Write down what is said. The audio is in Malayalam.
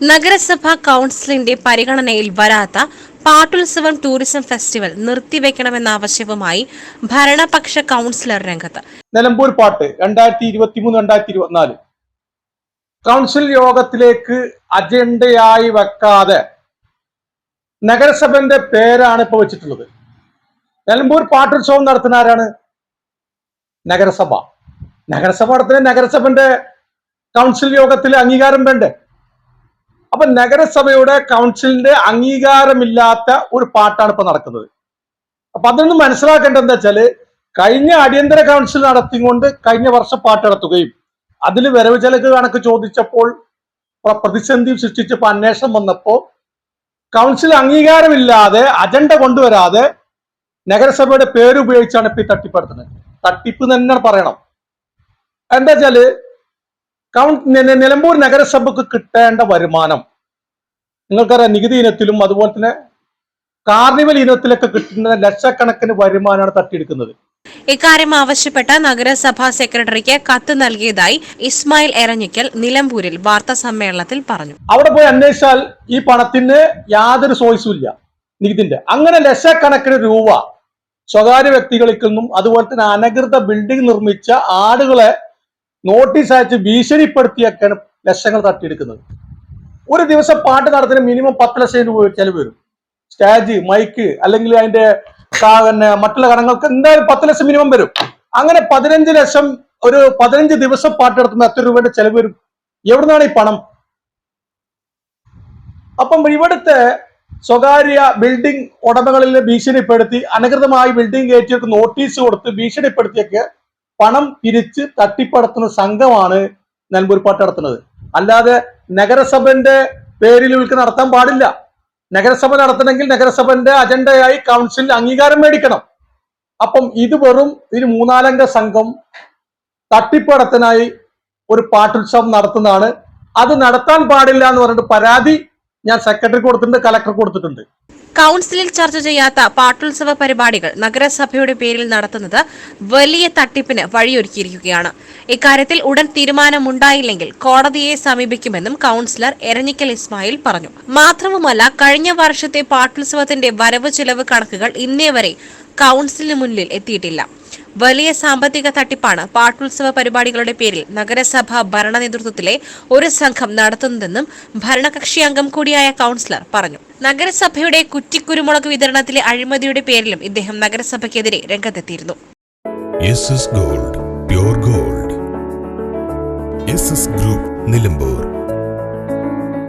നഗരസഭാ കൗൺസിലിന്റെ പരിഗണനയിൽ വരാത്ത പാട്ടുത്സവം ടൂറിസം ഫെസ്റ്റിവൽ നിർത്തിവെക്കണമെന്ന ആവശ്യവുമായി ഭരണപക്ഷ കൗൺസിലർ രംഗത്ത്. നിലമ്പൂർ പാട്ട് രണ്ടായിരത്തി ഇരുപത്തി മൂന്ന് രണ്ടായിരത്തി ഇരുപത്തിനാല് കൗൺസിൽ യോഗത്തിലേക്ക് അജണ്ടയായി വെക്കാതെ നഗരസഭന്റെ പേരാണ് ഇപ്പൊ വെച്ചിട്ടുള്ളത്. നിലമ്പൂർ പാട്ടുത്സവം നടത്തുന്ന ആരാണ്? നഗരസഭ. നഗരസഭ നടത്തുന്ന നഗരസഭന്റെ കൗൺസിൽ യോഗത്തിൽ അംഗീകാരം വേണ്ടേ? അപ്പൊ നഗരസഭയുടെ കൗൺസിലിന്റെ അംഗീകാരമില്ലാത്ത ഒരു പാട്ടാണ് ഇപ്പൊ നടക്കുന്നത്. അപ്പൊ അതൊന്ന് മനസ്സിലാക്കേണ്ടത് എന്താ വെച്ചാൽ കഴിഞ്ഞ അടിയന്തര കൗൺസിൽ നടത്തിക്കൊണ്ട് കഴിഞ്ഞ വർഷം പാട്ട് നടത്തുകയും അതിൽ വരവ് ചെലക്ക് കണക്ക് ചോദിച്ചപ്പോൾ പ്ര- പ്രതിസന്ധി സൃഷ്ടിച്ചപ്പോൾ അന്വേഷണം വന്നപ്പോൾ കൗൺസിൽ അംഗീകാരമില്ലാതെ അജണ്ട കൊണ്ടുവരാതെ നഗരസഭയുടെ പേരുപയോഗിച്ചാണ് ഇപ്പൊ ഈ തട്ടിപ്പെടുത്തുന്നത് തട്ടിപ്പ് തന്നെ പറയണം. എന്താ വെച്ചാൽ നിലമ്പൂർ നഗരസഭക്ക് കിട്ടേണ്ട വരുമാനം. നിങ്ങൾക്കറിയാം നികുതി ഇനത്തിലും അതുപോലെ തന്നെ കാർണിവൽ ഇനത്തിലൊക്കെ കിട്ടുന്ന ലക്ഷക്കണക്കിന് വരുമാനമാണ് തട്ടിയെടുക്കുന്നത്. ഇക്കാര്യം ആവശ്യപ്പെട്ട നഗരസഭാ സെക്രട്ടറിക്ക് കത്ത് നൽകിയതായി ഇസ്മായിൽ എറഞ്ഞിക്കൽ നിലമ്പൂരിൽ വാർത്താ സമ്മേളനത്തിൽ പറഞ്ഞു. അവിടെ പോയി അന്വേഷിച്ചാൽ ഈ പണത്തിന് യാതൊരു സോഴ്സും ഇല്ല നികുതിന്റെ. അങ്ങനെ ലക്ഷക്കണക്കിന് രൂപ സ്വകാര്യ വ്യക്തികളിൽ നിന്നും അതുപോലെ തന്നെ അനധികൃത ബിൽഡിംഗ് നിർമ്മിച്ച ആളുകളെ നോട്ടീസ് അയച്ച് ഭീഷണിപ്പെടുത്തിയൊക്കെയാണ് ലക്ഷങ്ങൾ തട്ടിയെടുക്കുന്നത്. ഒരു ദിവസം പാട്ട് നടത്തിന് മിനിമം പത്ത് ലക്ഷം രൂപ ചെലവ് വരും. സ്റ്റേജ് മൈക്ക് അല്ലെങ്കിൽ അതിന്റെ പിന്നെ മറ്റുള്ള കടങ്ങൾക്ക് എന്തായാലും പത്ത് ലക്ഷം മിനിമം വരും. അങ്ങനെ പതിനഞ്ച് ലക്ഷം ഒരു പതിനഞ്ച് ദിവസം പാട്ട് നടത്തുമ്പോൾ എത്ര രൂപയുടെ ചെലവ് വരും? എവിടുന്നാണ് ഈ പണം? അപ്പം ഇവിടുത്തെ സ്വകാര്യ ബിൽഡിംഗ് ഉടമകളിൽ ഭീഷണിപ്പെടുത്തി അനധികൃതമായി ബിൽഡിംഗ് കയറ്റിയൊക്കെ നോട്ടീസ് കൊടുത്ത് ഭീഷണിപ്പെടുത്തിയൊക്കെ പണം പിരിച്ച് തട്ടിപ്പടത്തുന്ന സംഘമാണ് നെൽമ്പൂർ പാട്ട് നടത്തുന്നത്. അല്ലാതെ നഗരസഭന്റെ പേരിൽ ഇവർക്ക് നടത്താൻ പാടില്ല. നഗരസഭ നടത്തണമെങ്കിൽ നഗരസഭന്റെ അജണ്ടയായി കൗൺസിൽ അംഗീകാരം മേടിക്കണം. അപ്പം ഇത് വെറും ഒരു മൂന്നാലംഗ സംഘം തട്ടിപ്പടത്തിനായി ഒരു പാട്ടുത്സവം നടത്തുന്നതാണ്. അത് നടത്താൻ പാടില്ല എന്ന് പറഞ്ഞിട്ട് പരാതി ഞാൻ സെക്രട്ടറി കൊടുത്തിട്ടുണ്ട് കലക്ടർ കൊടുത്തിട്ടുണ്ട്. കൌൺസിലിൽ ചർച്ച ചെയ്യാത്ത പാട്ടുത്സവ പരിപാടികൾ നഗരസഭയുടെ പേരിൽ നടത്തുന്നത് വലിയ തട്ടിപ്പിന് വഴിയൊരുക്കിയിരിക്കുകയാണ്. ഇക്കാര്യത്തിൽ ഉടൻ തീരുമാനമുണ്ടായില്ലെങ്കിൽ കോടതിയെ സമീപിക്കുമെന്നും കൌൺസിലർ എരഞ്ഞിക്കൽ ഇസ്മായിൽ പറഞ്ഞു. മാത്രവുമല്ല കഴിഞ്ഞ വർഷത്തെ പാട്ടുത്സവത്തിന്റെ വരവ് ചെലവ് കണക്കുകൾ ഇന്നേ വരെ കൌൺസിലിന് മുന്നിൽ എത്തിയിട്ടില്ല. വലിയ സാമ്പത്തിക തട്ടിപ്പാണ് പാട്ടുത്സവ പരിപാടികളുടെ പേരിൽ നഗരസഭ ഭരണ നേതൃത്വത്തിലെ ഒരു സംഘം നടത്തുന്നതെന്നും ഭരണകക്ഷി അംഗം കൂടിയായ കൗൺസിലർ പറഞ്ഞു. നഗരസഭയുടെ കുറ്റിക്കുരുമുളക് വിതരണത്തിലെ അഴിമതിയുടെ പേരിലും ഇദ്ദേഹം നഗരസഭയ്ക്കെതിരെ രംഗത്തെത്തിയിരുന്നു. Gold gold. ഗ്രൂപ്പ് നിലമ്പൂർ.